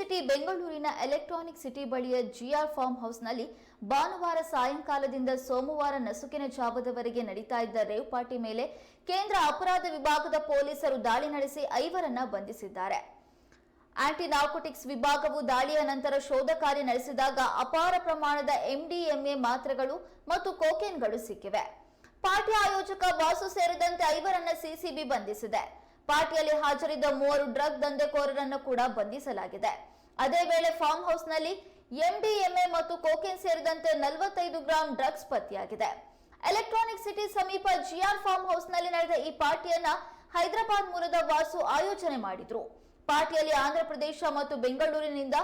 City ಬೆಂಗಳೂರಿನ electronic city ಬಳಿಯ GR farm ಹೌಸ್ನಲ್ಲಿ ಭಾನುವಾರ ಸಾಯಂಕಾಲದಿಂದ ಸೋಮವಾರ ನಸುಕಿನ ಜಾವದವರೆಗೆ ನಡೀತಾ ಇದ್ದ ರೇವ್ ಪಾರ್ಟಿ ಮೇಲೆ ಕೇಂದ್ರ ಅಪರಾಧ ವಿಭಾಗದ ಪೊಲೀಸರು ದಾಳಿ ನಡೆಸಿ ಐವರನ್ನ ಬಂಧಿಸಿದ್ದಾರೆ. ಆಂಟಿ ನಾರ್ಕೋಟಿಕ್ಸ್ ವಿಭಾಗವು ದಾಳಿಯ ನಂತರ ಶೋಧ ಕಾರ್ಯ ನಡೆಸಿದಾಗ ಅಪಾರ ಪ್ರಮಾಣದ ಎಂಡಿಎಂಎ ಮಾತ್ರೆಗಳು ಮತ್ತು ಕೋಕೇನ್ಗಳು ಸಿಕ್ಕಿವೆ. ಪಾರ್ಟಿ ಆಯೋಜಕ ವಾಸು ಸೇರಿದಂತೆ ಐವರನ್ನ ಸಿಸಿಬಿ ಬಂಧಿಸಿದೆ. ಪಾರ್ಟಿಯಲ್ಲಿ ಹಾಜರಿದ್ದ ಮೂವರು ಡ್ರಗ್ ದಂಧೆಕೋರರನ್ನು ಕೂಡ ಬಂಧಿಸಲಾಗಿದೆ. ಅದೇ ವೇಳೆ ಫಾರ್ಮ್ ಹೌಸ್ನಲ್ಲಿ ಎಂಡಿಎಂಎ ಮತ್ತು ಕೋಕೇನ್ ಸೇರಿದಂತೆ ನಲವತ್ತೈದು ಗ್ರಾಂ ಡ್ರಗ್ಸ್ ಪತ್ತೆಯಾಗಿದೆ. ಎಲೆಕ್ಟ್ರಾನಿಕ್ ಸಿಟಿ ಸಮೀಪ ಜಿಆರ್ ಫಾರ್ಮ್ ಹೌಸ್ನಲ್ಲಿ ನಡೆದ ಈ ಪಾರ್ಟಿಯನ್ನ ಹೈದರಾಬಾದ್ ಮೂಲದ ವಾಸು ಆಯೋಜನೆ ಮಾಡಿದ್ರು. ಪಾರ್ಟಿಯಲ್ಲಿ ಆಂಧ್ರಪ್ರದೇಶ ಮತ್ತು ಬೆಂಗಳೂರಿನಿಂದ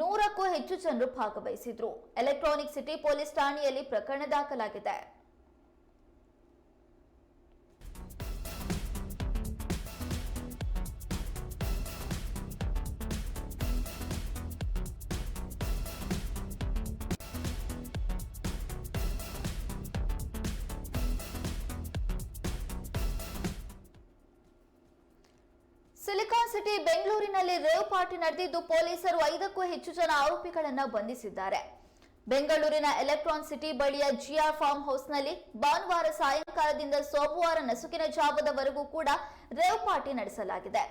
ನೂರಕ್ಕೂ ಹೆಚ್ಚು ಜನರು ಭಾಗವಹಿಸಿದ್ರು. ಎಲೆಕ್ಟ್ರಾನಿಕ್ ಸಿಟಿ ಪೊಲೀಸ್ ಠಾಣೆಯಲ್ಲಿ ಪ್ರಕರಣ ದಾಖಲಾಗಿದೆ. ಸಿಲಿಕಾನ್ ಸಿಟಿ ಬೆಂಗಳೂರಿನಲ್ಲಿ ರೇವ್ ಪಾರ್ಟಿ ನಡೆದಿದ್ದು ಪೊಲೀಸರು ಐದಕ್ಕೂ ಹೆಚ್ಚು ಜನ ಆರೋಪಿಗಳನ್ನು ಬಂಧಿಸಿದ್ದಾರೆ. ಬೆಂಗಳೂರಿನ ಎಲೆಕ್ಟ್ರಾನ್ ಸಿಟಿ ಬಳಿಯ ಜಿಆರ್ ಫಾರ್ಮ್ ಹೌಸ್ನಲ್ಲಿ ಭಾನುವಾರ ಸಾಯಂಕಾಲದಿಂದ ಸೋಮವಾರ ನಸುಕಿನ ಜಾವದವರೆಗೂ ಕೂಡ ರೇವ್ ಪಾರ್ಟಿ ನಡೆಸಲಾಗಿದೆ.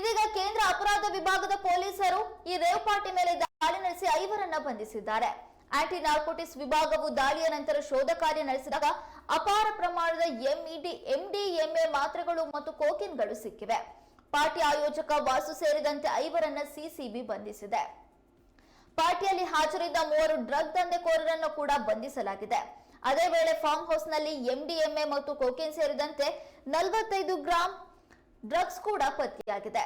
ಇದೀಗ ಕೇಂದ್ರ ಅಪರಾಧ ವಿಭಾಗದ ಪೊಲೀಸರು ಈ ರೇವ್ ಪಾರ್ಟಿ ಮೇಲೆ ದಾಳಿ ನಡೆಸಿ ಐವರನ್ನ ಬಂಧಿಸಿದ್ದಾರೆ. ಆಂಟಿ ನಾರ್ಕೋಟಿಕ್ಸ್ ವಿಭಾಗವು ದಾಳಿಯ ನಂತರ ಶೋಧ ಕಾರ್ಯ ನಡೆಸಿದಾಗ ಅಪಾರ ಪ್ರಮಾಣದ ಎಂಇಡಿ ಎಂಡಿಎಂಎ ಮಾತ್ರೆಗಳು ಮತ್ತು ಕೋಕಿನ್ಗಳು ಸಿಕ್ಕಿವೆ. ಪಾರ್ಟಿ ಆಯೋಜಕ ವಾಸು ಸೇರಿದಂತೆ ಐವರನ್ನ ಸಿಸಿಬಿ ಬಂಧಿಸಿದೆ. ಪಾರ್ಟಿಯಲ್ಲಿ ಹಾಜರಿದ್ದ ಮೂವರು ಡ್ರಗ್ ದಂಧೆಕೋರರನ್ನು ಕೂಡ ಬಂಧಿಸಲಾಗಿದೆ. ಅದೇ ವೇಳೆ ಫಾರ್ಮ್ ಹೌಸ್ನಲ್ಲಿ ಎಂಡಿಎಂಎ ಮತ್ತು ಕೋಕೇನ್ ಸೇರಿದಂತೆ ನಲವತ್ತೈದು ಗ್ರಾಂ ಡ್ರಗ್ಸ್ ಕೂಡ ಪತ್ತೆಯಾಗಿದೆ.